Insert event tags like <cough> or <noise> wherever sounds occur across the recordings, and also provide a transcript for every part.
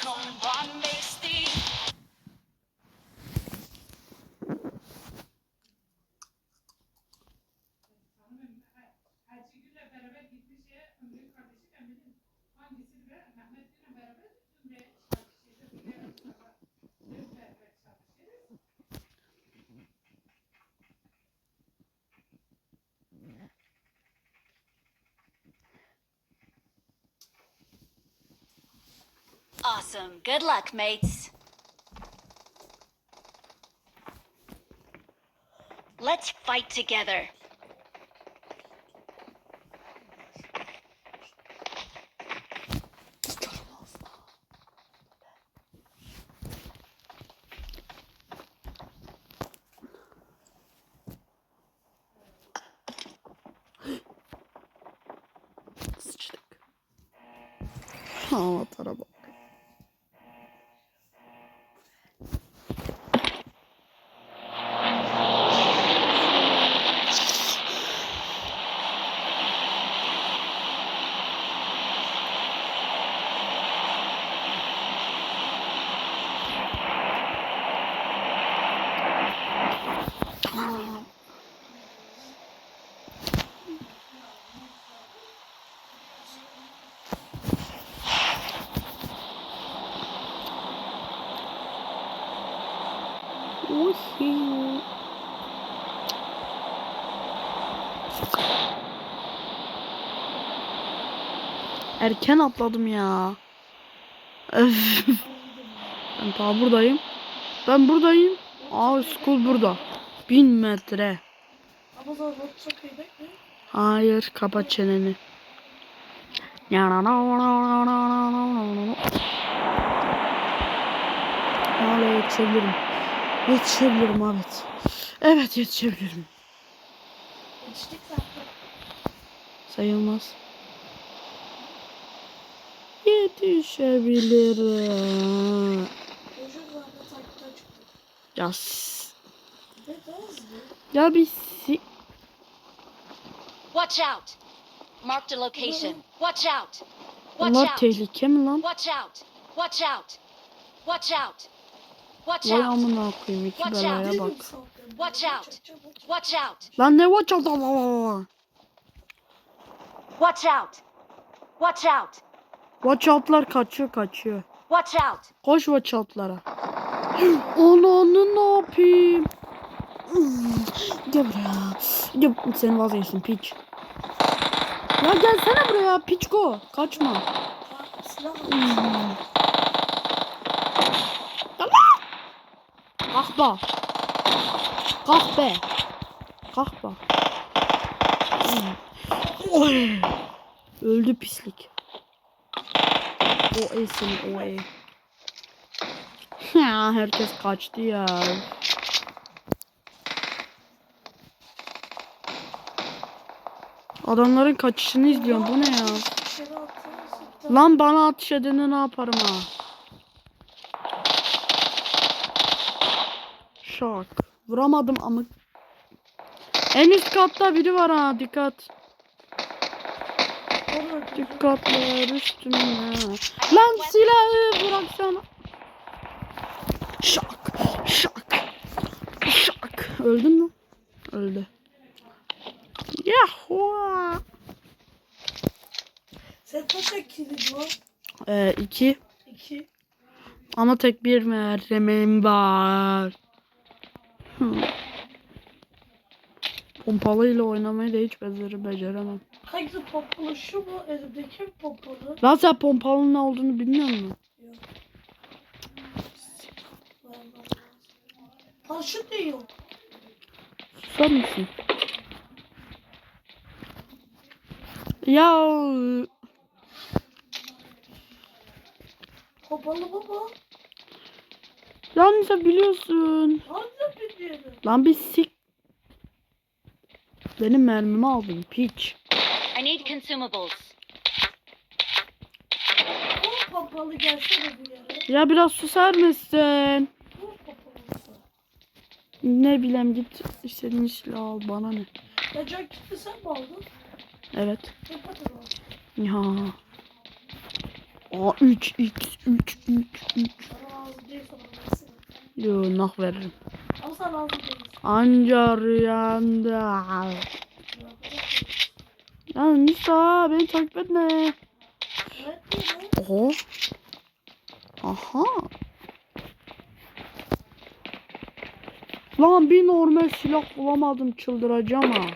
Come on. Awesome. Good luck, mates. Let's fight together. Sıçtık. Avatara Erken atladım ya. Ben daha buradayım. Ben buradayım. Aa school burada. Bin metre. Hayır kapat çeneni. Hala yetişebilirim. Yetişebilirim evet. Evet yetişebilirim. Yetiştik zaten. Sayılmaz. Yetişebilirim. Ya ya bir si Watch out. Marked a location. Watch out. Watch Bunlar out. tehlike mi lan? Watch out. Watch out. Watch out. Watch Vay out. amına koyayım iki belaya bak. Watch out. watch out. Lan ne watch out Allah Watch out. Watch out. Watch out'lar kaçıyor kaçıyor. Watch out. Koş watch out'lara. <gasps> Ananı ne yapayım? Hmm, <sighs> Gel buraya. Gel seni vazgeçtim piç. Ya gelsene buraya piçko. Kaçma. Ha, Silah al. Kahpe. Kahpa. Hmm. Oy. Öldü pislik. O ey seni o ey. Ya herkes kaçtı ya. Adamların kaçışını izliyorum. Bu ne ya? Lan bana atış edeni ne yaparım ha? Şok. Vuramadım ama. En üst katta biri var ha dikkat. Dikkatler üstüne. Lan silahı bıraksana. Şak. Şak. Şak. Öldün mü? Öldü. Yahoo. Sen kaç kilidi lan? Ee, iki. İki. Ama tek bir mermim var. Hı. Pompalıyla oynamayı da hiç beceri beceremem. Hangisi pompalı şu mu? Elimdeki mi pompalı? Lan sen pompalının ne olduğunu bilmiyor musun? Yok. Paraşüt de yok. Susar mısın? Ya Pompalı baba. lan sen biliyorsun. Lan bir sik. Benim mermimi aldın piç. I need consumables. Bu pompalı gelsene bir yere. Ya biraz susar mısın? Ne bileyim git istediğin silah al bana ne? Ya can kitle sen mi aldın? Evet. Aldın? Ya. Aa 3 x 3 3 3. Sana lazım değil sana versin. Yo nah veririm. Ama sana lazım değil. Anca rüyanda. Ya Nisa beni takip etme. Evet? Oho. Aha. Lan bir normal silah bulamadım çıldıracağım ha.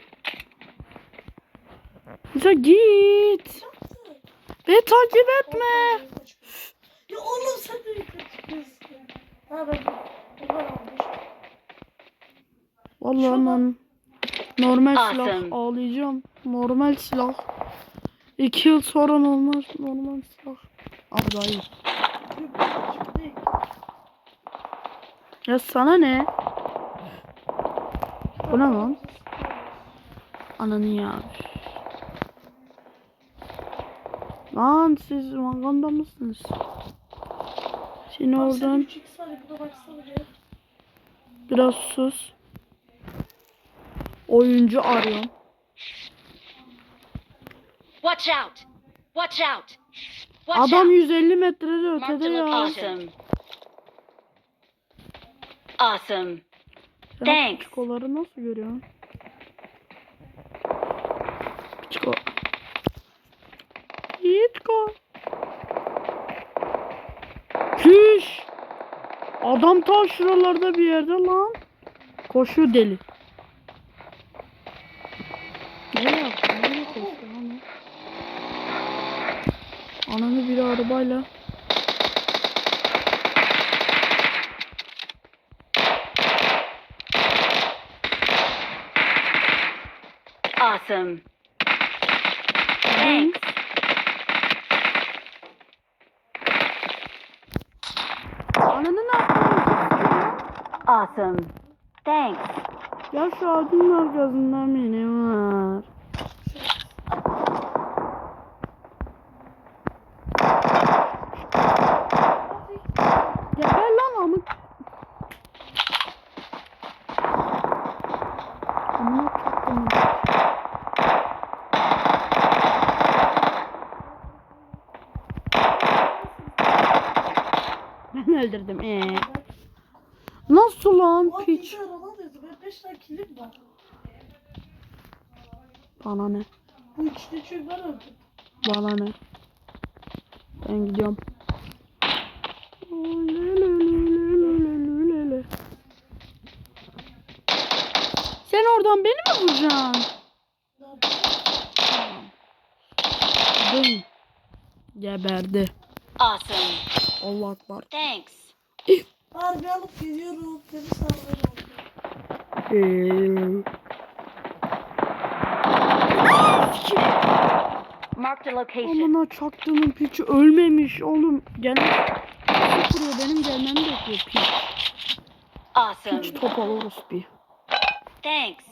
Nisa git. Beni takip etme. Ya oğlum sen de yukarı çıkıyorsun. Ben almış. Vallahi lan. Normal silah Awesome. ağlayacağım. Normal silah. İki yıl sonra olmaz normal silah. Abi daha iyi. Ya sana ne? Bu ne lan? Ananı ya. Lan siz Maganda mısınız? Seni oradan 3 x var ya buna baksana bir. Biraz sus. Oyuncu arıyorum. Watch out! Watch out! Watch Adam out! 150 metrede ötede ya. Awesome. Sen Thanks. Piçkoları nasıl görüyorsun? Piçko. Piçko. Şiş. Adam ta şuralarda bir yerde lan. Koşuyor deli. Nereye yaptı? Nereye koştu lan o? Ananı biri arabayla. Awesome. Thanks. Ananı ne yaptın? Awesome. Thanks. Ya şu ağacın arkasında benim var. Ben lan amık. Amına çaktım. Ben öldürdüm. Ee. Nasıl lan piç? Benim 5 tane kilim var. Bana ne? Bu üçte çünkü ben öldüm. Bana ne? Ben gidiyorum. Sen oradan beni mi vuracaksın? Dın. Geberdi. Awesome. Allah akbar. Thanks. Harbi alıp geliyorum. Beni. Ee, Marked a location. amına çaktığımın piçi ölmemiş oğlum. Gel. Kuruyor benim gelmemi bekliyor piç. Awesome. Piç topal orospu. Thanks.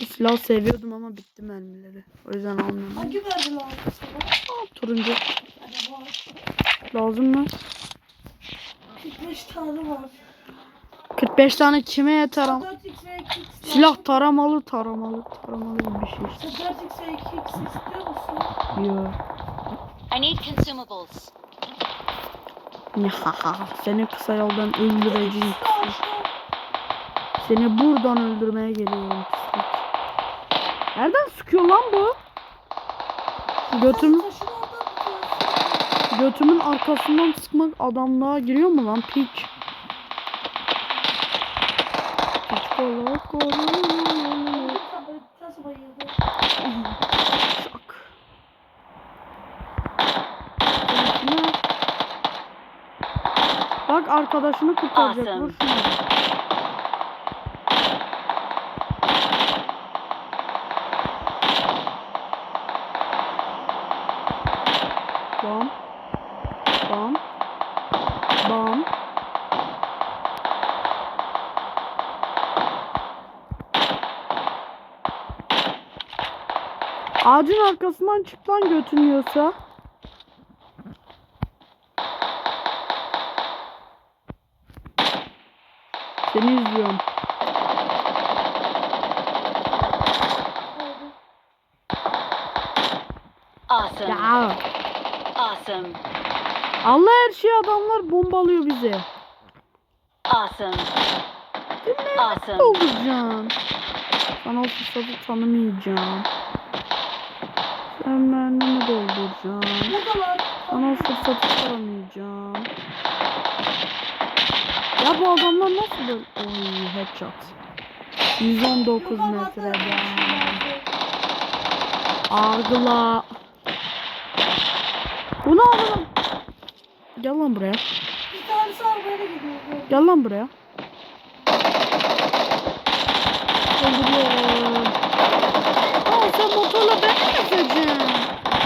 Bu silahı seviyordum ama bitti mermileri. O yüzden almıyorum. Hangi verdi? Aa, turuncu. Var. Lazım mı? 45 tane var. 45 tane kime yeter ama? 4x ve 2x Silah taramalı taramalı taramalı bir şey işte. Sen 4x ve 2x istiyor musun? Yo. I need consumables. Seni kısa yoldan öldüreceğim. Seni buradan öldürmeye geliyorum. Nereden sıkıyor lan bu? Götüm, Taşın oradan tutuyorsun. Götümün arkasından sıkmak adamlığa giriyor mu lan piç? Bak arkadaşını kurtaracak. Awesome. Şunu. Bam. Bam. Bam. Ağacın arkasından çık lan götünüyorsa. Seni izliyorum. Awesome. Ya Awesome. Allah her şeyi adamlar bombalıyor bizi. Awesome. Awesome. Dolduracağım. Sana o fırsatı tanımayacağım. Sen mermimi dolduracağım. O fırsatı tanımayacağım. Ya bu adamlar nasıl böyle? Oy headshot. 119 metreden. Argıla. Bu ne lan? Gel lan buraya. Bir tanesi arabaya gidiyor. Gel lan buraya. Öldürüyorum. Aa sen motorla ben mi gezeceğim?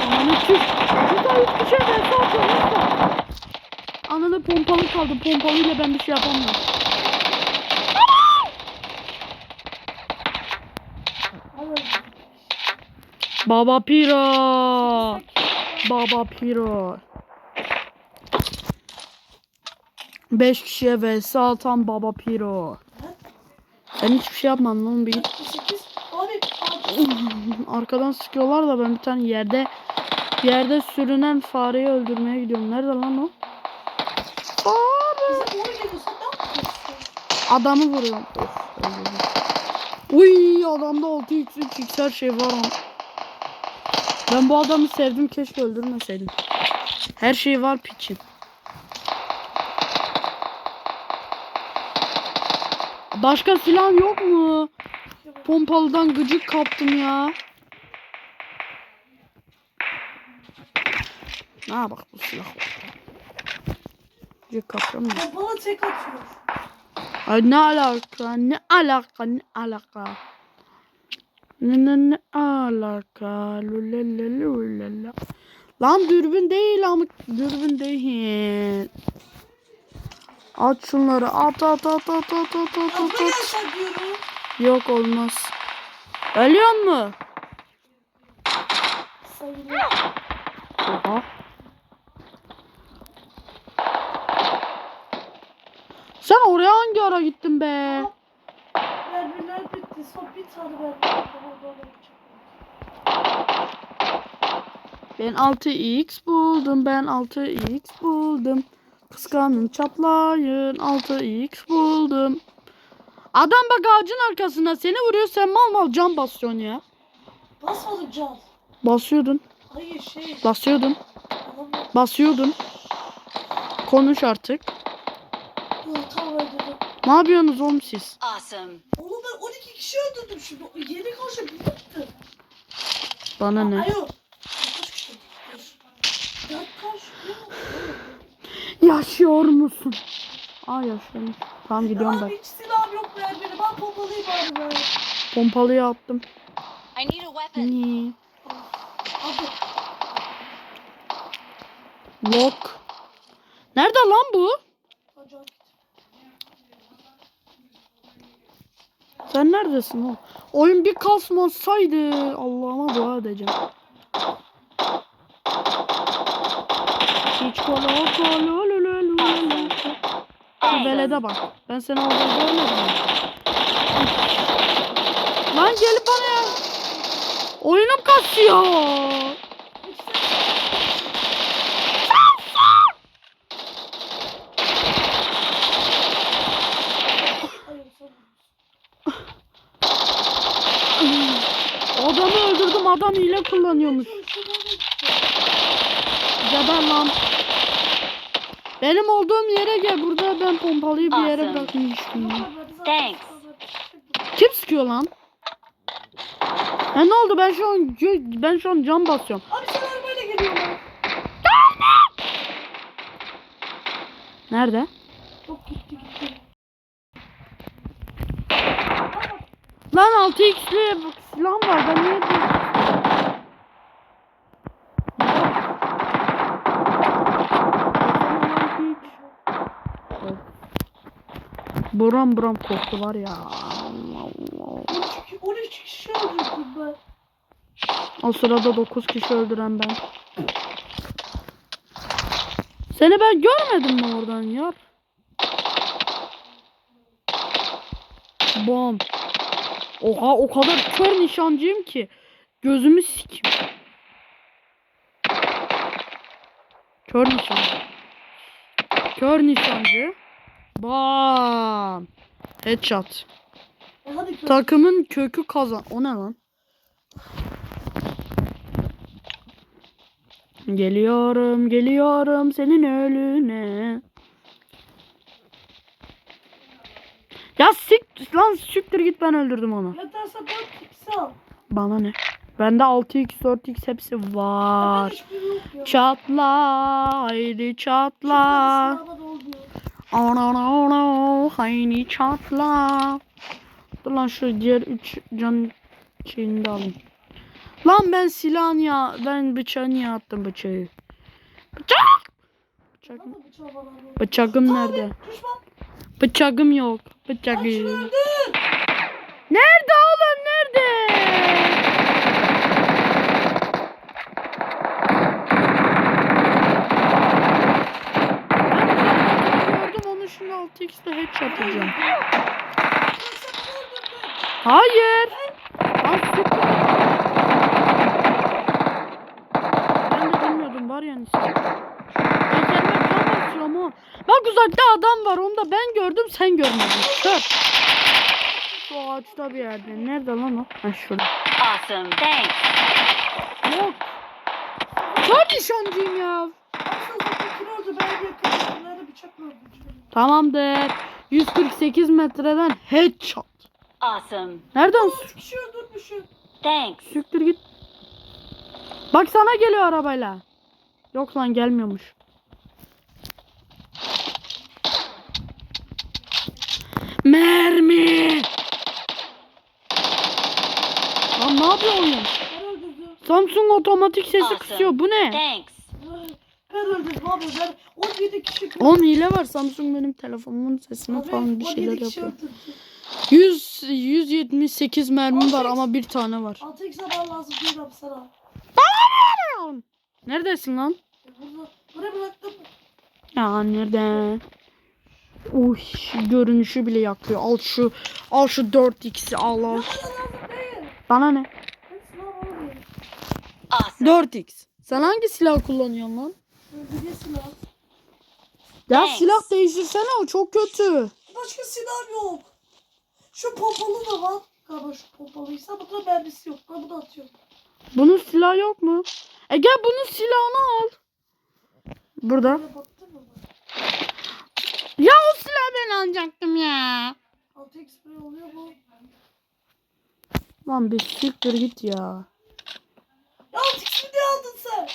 Aman üç Güzel hiçbir şey ben satıyorum. Ananı pompalı kaldı. Pompalıyla ben bir şey yapamıyorum. Baba Piro. Baba Piro. 5 kişiye vs atan Baba Piro. Ben hiçbir şey yapmadım oğlum bir git. 8. Abi. Abi. Arkadan sıkıyorlar da ben bir tane yerde yerde sürünen fareyi öldürmeye gidiyorum. Nerede lan o? Fare. Adamı vuruyorum. Uy adamda 6x 3x her şey var ama. Ben bu adamı sevdim keşke öldürmeseydim. Her şey var piçin. Başka silah yok mu? Pompalıdan gıcık kaptım ya. Ne bak bu silah var. Gıcık kaptım. Ya bana tek atıyor. Ay ne alaka? Ne alaka? Ne alaka? Ne ne ne alaka? Lulele lulele. Lan dürbün değil ama dürbün değil. At şunları at at at at at at at at. at. Yok olmaz. Ölüyor mu? Oha. Sen oraya hangi ara gittin be? Ben 6x buldum. Ben 6x buldum. Kıskanın çatlayın. 6x buldum. Adam bak ağacın arkasında seni vuruyor sen mal mal can basıyorsun ya. Basmadım can. Basıyordun. Hayır şey. Basıyordun. Adam. Basıyordun. Konuş artık. Dur tamam öldürdüm. Ne yapıyorsunuz oğlum siz? Awesome. Oğlum ben 12 kişi öldürdüm şimdi. Yeni karşı bir baktı. Bana ne? Ayo. Yaşıyor musun? Aa yaşıyormuş. Tamam gidiyorum Abi ben. hiç silahım yok mermini. Ben pompalıyım abi ben. Pompalıyı attım. I need a weapon. Niye? Abi. Lock. Nerede lan bu? Sen neredesin oğlum? Oyun bir kasmasaydı Allah'ıma dua edeceğim. Hiç kola kola. Şu velede bak. Ben seni orada görmedim. Lan gelip bana ya. Oyunum kasıyor. Adamı öldürdüm. Adam hile kullanıyormuş. Geber lan. Benim olduğum yere gel. Burada ben pompalıyı bir yere Awesome. bırakmıştım. Thanks. Kim sıkıyor lan? Ha ne oldu? Ben şu an ben şu an cam basıyorum. Abi sen arabayla geliyorlar. Nerede? Çok gitti gitti. Lan 6x'li silahım var. Ben niye Buram buram koktu var ya. Allah Allah. 12, 13 kişi öldürdüm ben. O sırada 9 kişi öldüren ben. Seni ben görmedim mi oradan ya? Bom. Oha o kadar kör nişancıyım ki. Gözümü sikim. Kör nişancı. Kör nişancı. Bam. Headshot. E kör. Takımın kökü kazan. O ne lan? Geliyorum, geliyorum senin ölüne. Ya sik lan siktir git ben öldürdüm onu. Yeterse 4 x al. Bana ne? Bende 6x 4x hepsi Var. var. Çatla, haydi çatla. Ana ana ana, haydi çatla. Dur lan şu diğer 3 can şeyini de alayım. Lan ben silahın ya, ben bıçağı niye attım bıçağı? Bıçak! Bıçak, bıçağım nerede? Düşman. Bıçağım yok. Oğlum nerede? Ben gördüm 6x'de headshot atacağım. Hayır. Ben de bilmiyordum var yani. O. Bak uzakta adam var onu da ben gördüm sen görmedin. Kör. Şu ağaçta bir yerde. Nerede lan o? Ha şurada. Awesome. Thanks. Yok. Kör nişancıyım ya. Aslında oldu. Ben yakınlarına bıçakla öldüreceğim. Tamamdır. 148 metreden headshot. Awesome. Nereden Üç kişi öldürmüşüm. Thanks. Süktür git. Bak sana geliyor arabayla. Yok lan gelmiyormuş. Mermi. Lan ne yapıyor oyun? Samsung otomatik sesi Awesome. kısıyor. Bu ne? Thanks. Ben öldürdüm abi. Ben 17 kişi öldürdüm. 10 hile var. Samsung benim telefonumun sesini Abi, falan bir 17 şeyler yapıyor. öldürdüm. 100 178 mermi var Abi. ama bir tane var. 6 zaman lazım abi sana. Neredesin lan? E Burada. Buraya bıraktım. Ya nerede? Uy görünüşü bile yakıyor. Al şu al şu 4x'i al al. Bana ne? Ben silah alamıyorum. Awesome. 4x. Sen hangi silah kullanıyorsun lan? Öldürüyor silah. Ya Thanks. silah değiştirsene o çok kötü. Başka silah yok. Şu pompalı da var. Galiba şu pompalıysa burada mermisi yok. Ben bunu atıyorum. Bunun silahı yok mu? E gel bunun silahını al. Burada. Ya o silahı ben alacaktım ya. 6x spray oluyor mu? Lan bir siktir git ya. Ya 6x mi diye aldın sen?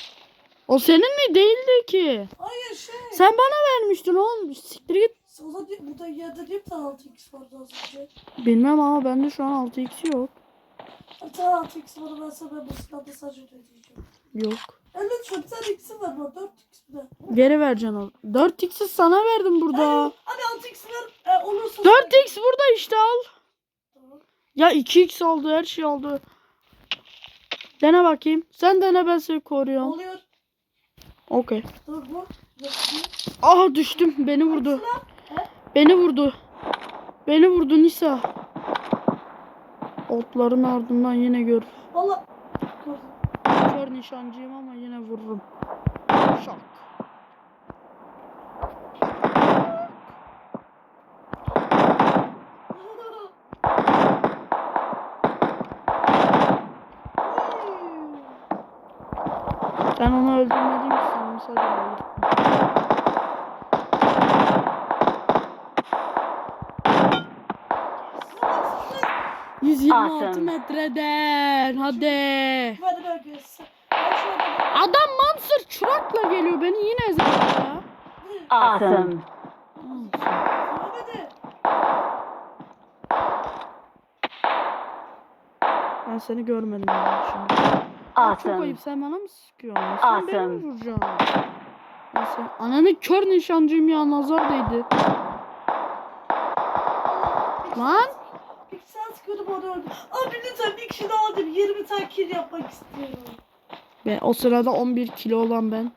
O senin mi değildi ki? Hayır şey. Sen bana vermiştin oğlum. Siktir git. Zaman değil, burada yerde değil bir tane 6x vardı az önce. Bilmem ama bende şu an 6x yok. Bir tane 6x var ben sana ben bu silahda sadece ödeyeceğim. Yok. Ya lütfen bir tane x'im var bana 4x bir de. Geri vereceksin o. 4x'i sana verdim burada. Hadi 6x ver e, olursa. 4x burada işte al. Tamam. Ya 2x aldı her şey aldı. Dene bakayım. Sen dene ben seni koruyorum. Oluyor. Okey. Aha düştüm. Beni vurdu. Beni vurdu. Beni vurdu Nisa. Otların ardından yine gör. Gördüm. Kör nişancıyım ama yine vururum. Şak. Ben onu öldürmedim öldürdün. Silah. 126 Awesome. metreden. Hadi. Adam Mansur çırakla geliyor. Beni yine ezer ya. Awesome. Ben seni görmedim yani şimdi. Çok Awesome. ayıp sen bana mı sıkıyorsun? Sen beni Awesome. mi vuracaksın? Ben sen... Ananı kör nişancıyım ya nazar değdi. Lan. Bir sen sıkıyordum onu öldüm. Abi lütfen bir kişi daha alayım. 20 tane kill yapmak istiyorum. Ve o sırada 11 kilo olan ben.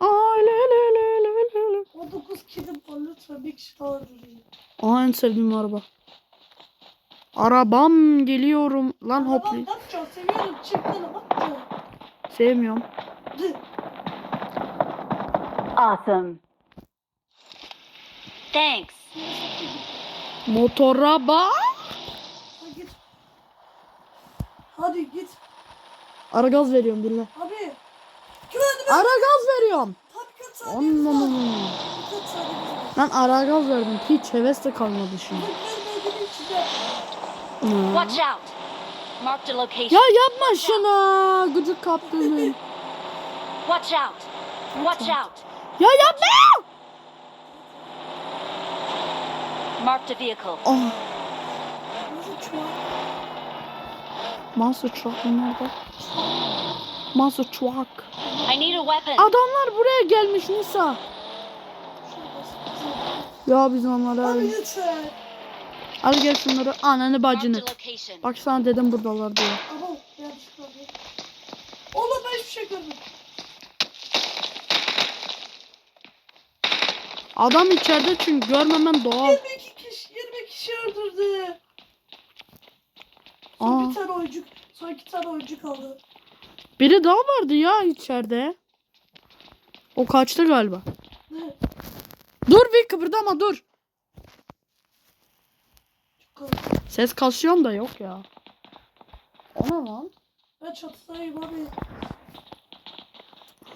Ay le le le le le le. 19 killim var lütfen bir kişi daha öldüreyim. Aa en sevdiğim araba. Arabam geliyorum. Lan hopli. Sevmiyorum. awesome. Thanks. Motora bak. Hadi git. Hadi git. Ara gaz veriyorum dinle. Abi. Güvendim. Ara gaz veriyorum. Tabii kaç saniyemiz var. Anladım. Kaç saniyemiz var. Ben ara gaz verdim. Hiç heves de kalmadı şimdi. Watch out. Marked a location. Ya yapma şunu. Gıcık kaptın beni. <laughs> Watch out. Watch out. Ya yapma. Marked a vehicle. Oh. Çuval? Monster truck nerede? Monster truck. I need a weapon. Adamlar buraya gelmiş Nisa. Ya biz onlara... Abi lütfen. Al gel şunları ananı bacını. Bak sana dedim buradalar diye. Yanlışlıkla değil. Oğlum ben hiçbir şey görmedim. Adam içeride çünkü görmemen doğal. 22 kişi, 20 kişi öldürdü. Son Aa. bir tane oyuncu, son iki tane oyuncu kaldı. Biri daha vardı ya içeride. O kaçtı galiba. Ne? Dur bir kıpırdama dur. Çok kaldı. Ses kasıyorum da yok ya. O ne lan? Ben çatıdayım abi.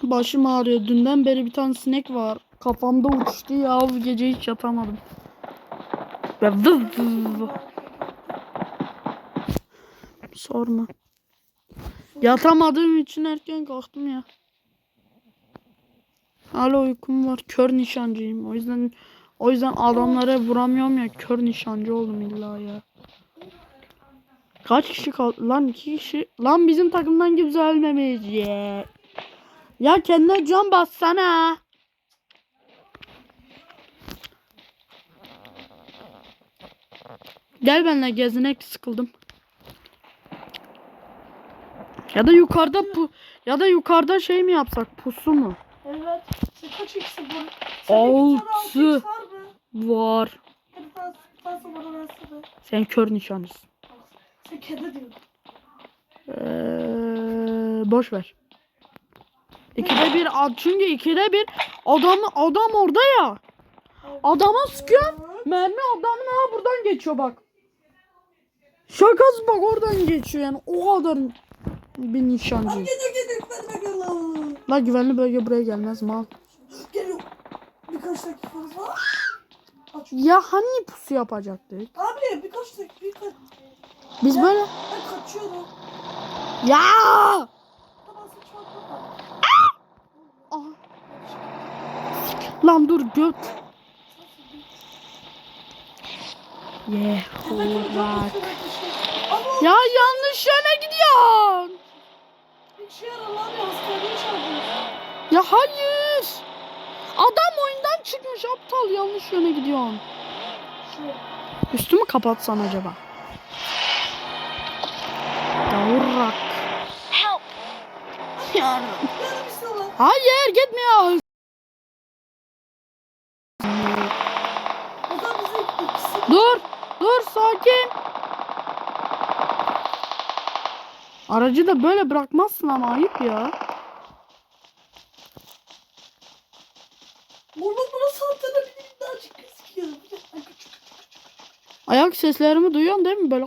Başım ağrıyor. Dünden beri bir tane sinek var. Kafamda uçtu ya. Bu gece hiç yatamadım. Ve vız vız. Sorma. Yatamadığım için erken kalktım ya. Hala uykum var. Kör nişancıyım. O yüzden o yüzden adamlara vuramıyorum ya. Kör nişancı oldum illa ya. Kaç kişi kaldı? Lan iki kişi. Lan bizim takımdan kimse ölmemiş. Yeah. Ya kendine can bassana. Gel benimle gezinek sıkıldım. Ya da yukarıda pu ya da yukarıda şey mi yapsak pusu mu? Evet. Kaç ikisi bu? Altı var mı? Var. Sen kör nişanlısın. Ee, boş ver. İkide bir çünkü ikide bir adamı adam orada ya. Adama sıkıyor. Mermi adamın ha buradan geçiyor bak. Şakası bak oradan geçiyor yani o kadar bir nişancı. Ben de geliyorum. La güvenli bölge buraya gelmez mal. Geliyor. Birkaç dakikamız var. Ya hani pusu yapacaktık? Abi birkaç dakika. Birkaç. Biz böyle Ben kaçıyorum. ya lan dur göt. Yeah, alright. Ama Ya yanlış yöne gidiyorsun. şey ya hayır. Adam oyundan çıkmış aptal yanlış yöne gidiyorsun. Şöyle. Üstümü kapatsan acaba? Yavrak. Help. Şey var. Hayır gitmiyor. Dur. Dur sakin. Aracı da böyle bırakmazsın ama ayıp ya. Burnum bana santana bir daha çık gözüküyor. Bir dakika, küçük. Ayak seslerimi duyuyorsun değil mi? Böyle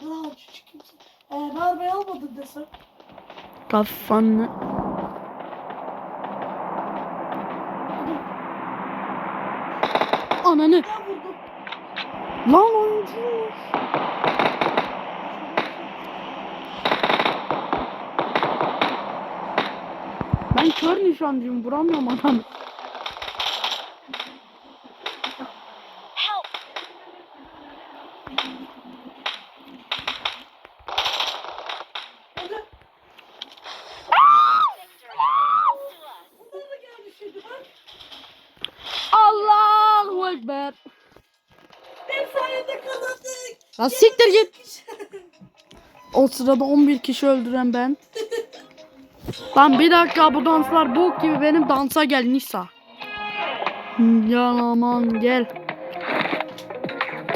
Daha küçük kimse. Ee, ben arabayı almadın desem. kafanı. Ananı. Lan oyuncu. Ben kör nişancıyım vuramıyorum adamı. Help. Hadi. Bunlar da geldi şimdi bak. Allahu Ekber. Benim sayemde kazandık. Lan siktir git. O sırada 11 kişi öldüren ben. Lan bir dakika bu danslar bok gibi benim dansa gel Nisa. Gel aman gel.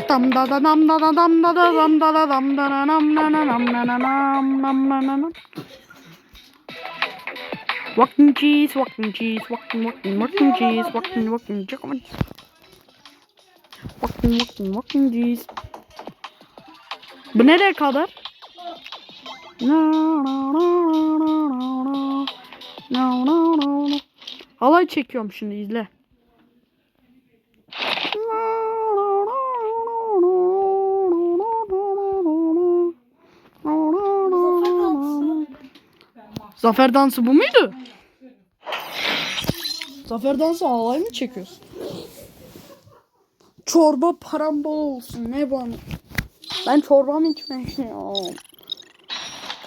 Dam da da dam da da dam da da dam da da dam da da dam da da dam da da dam dam da da dam. Walking cheese, walking cheese, walking, walking, walking cheese, walking, walking, walking. Walking, walking, walking cheese. Bu nereye kadar? Halay çekiyorum şimdi izle. Zafer dansı. Bu muydu? Zafer dansı halay mı çekiyorsun? Çorba param bol olsun ne bana. Ben çorba mı içmek istiyorum?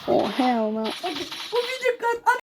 Oh hell no. Bu video kadar.